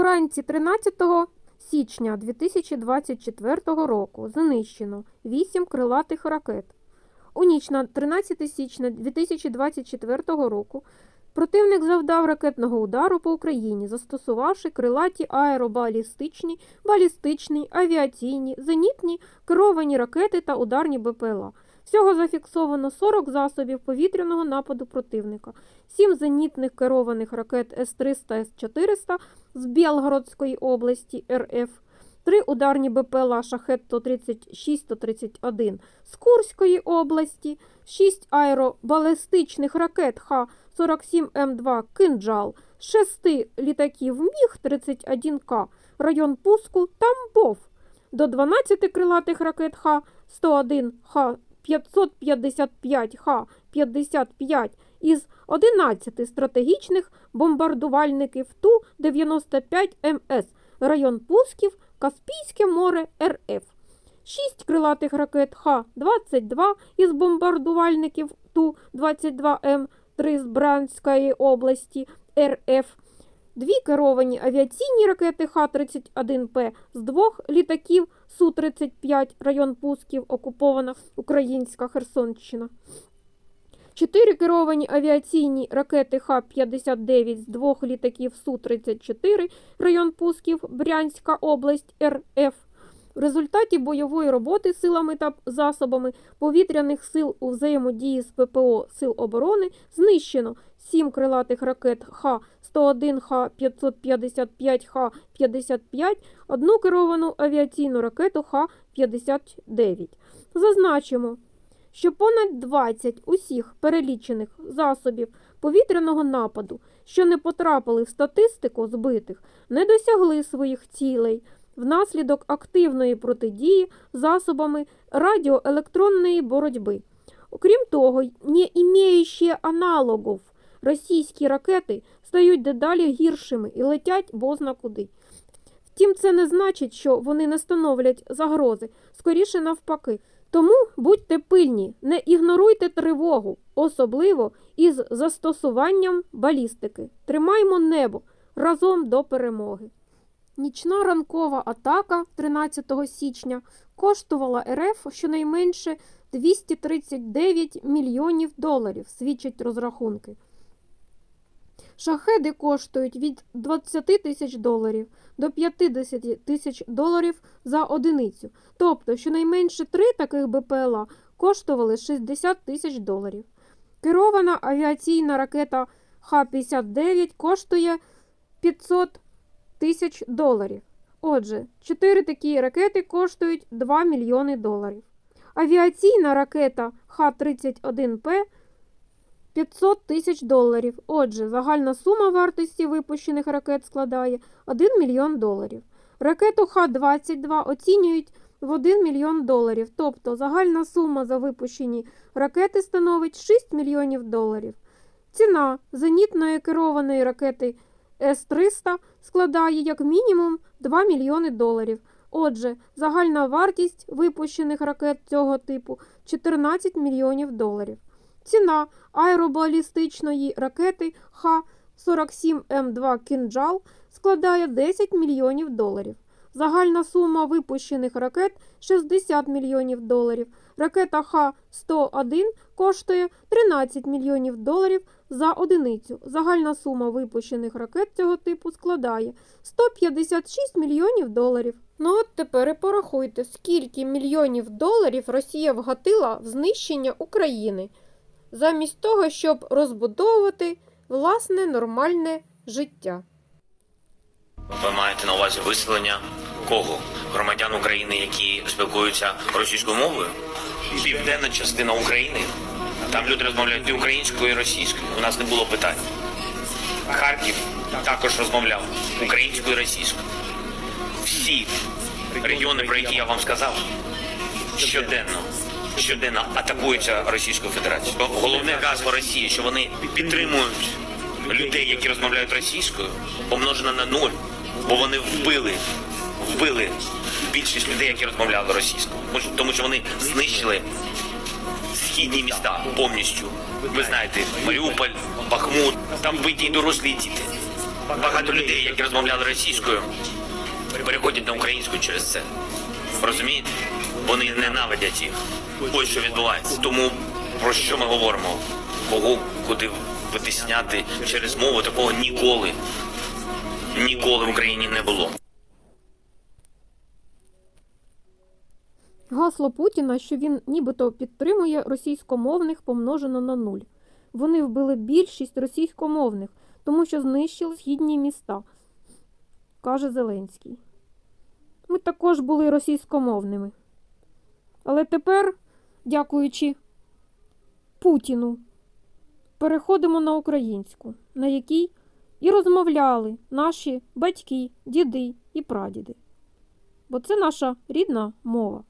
Вранці 13 січня 2024 року знищено 8 крилатих ракет. У ніч на 13 січня 2024 року противник завдав ракетного удару по Україні, застосувавши крилаті аеробалістичні, балістичні, авіаційні, зенітні, керовані ракети та ударні БПЛА. Всього зафіксовано 40 засобів повітряного нападу противника, 7 зенітних керованих ракет С-300, С-400 з Білгородської області РФ, 3 ударні БПЛА Шахет-136-131 з Курської області, 6 аеробалістичних ракет Х-47М2 «Кинджал», 6 літаків Міг-31К, район пуску Тамбов, до 12 крилатих ракет Х-101, Х-555, Х-55 із 11 стратегічних бомбардувальників Ту-95МС, район пусків Каспійське море РФ. 6 крилатих ракет Х-22 із бомбардувальників Ту-22М3 з Бранської області РФ. Дві керовані авіаційні ракети Х-31П з двох літаків Су-35, район Пусків, окупована Українська Херсонщина. Чотири керовані авіаційні ракети Х-59 з двох літаків Су-34, район Пусків, Брянська область, РФ. В результаті бойової роботи силами та засобами повітряних сил у взаємодії з ППО Сил оборони знищено 7 крилатих ракет Х-101, Х-555, Х-55, одну керовану авіаційну ракету Х-59. Зазначимо, що понад 20 усіх перелічених засобів повітряного нападу, що не потрапили в статистику збитих, не досягли своїх цілей внаслідок активної протидії засобами радіоелектронної боротьби. Окрім того, не імеючи аналогів, російські ракети стають дедалі гіршими і летять бозна куди. Втім, це не значить, що вони не становлять загрози, скоріше навпаки. Тому будьте пильні, не ігноруйте тривогу, особливо із застосуванням балістики. Тримаймо небо разом до перемоги. Нічна ранкова атака 13 січня коштувала РФ щонайменше 239 мільйонів доларів, свідчать розрахунки. Шахеди коштують від 20 тисяч доларів до 50 тисяч доларів за одиницю. Тобто, щонайменше три таких БПЛА коштували 60 тисяч доларів. Керована авіаційна ракета Х-59 коштує 500 тисяч доларів. Отже, чотири такі ракети коштують 2 мільйони доларів. Авіаційна ракета Х-31П 500 тисяч доларів. Отже, загальна сума вартості випущених ракет складає 1 мільйон доларів. Ракету Х-22 оцінюють в 1 мільйон доларів, тобто загальна сума за випущені ракети становить 6 мільйонів доларів. Ціна зенітної керованої ракети С-300 складає як мінімум 2 мільйони доларів. Отже, загальна вартість випущених ракет цього типу 14 мільйонів доларів. Ціна аеробалістичної ракети Х-47М2 Кінджал складає 10 мільйонів доларів. Загальна сума випущених ракет 60 мільйонів доларів. Ракета Х-101 коштує 13 мільйонів доларів за одиницю. Загальна сума випущених ракет цього типу складає 156 мільйонів доларів. Ну от тепер і порахуйте, скільки мільйонів доларів Росія вгатила в знищення України, замість того, щоб розбудовувати власне нормальне життя. Ви маєте на увазі виселення кого? Громадян України, які спілкуються російською мовою? Південна частина України. Там люди розмовляють і українською, і російською. У нас не було питань. Харків також розмовляв українською і російською. Всі регіони, про які я вам сказав, щоденно. Щоденно атакуються Російською Федерацією. Головне гасло Росії, що вони підтримують людей, які розмовляють російською, помножено на нуль, бо вони вбили, вбили більшість людей, які розмовляли російською. Тому що- вони знищили східні міста повністю. Ви знаєте, Маріуполь, Бахмут, там вбиті й дорослі діти. Багато людей, які розмовляли російською, переходять на українську через це. Розумієте? Вони ненавидять їх. Ось що відбувається. Тому про що ми говоримо? Кого куди витисняти через мову такого ніколи, ніколи в Україні не було. Гасло Путіна, що він нібито підтримує російськомовних, помножено на нуль. Вони вбили більшість російськомовних, тому що знищили східні міста, каже Зеленський. Ми також були російськомовними. Але тепер, дякуючи Путіну, переходимо на українську, на якій і розмовляли наші батьки, діди і прадіди. Бо це наша рідна мова.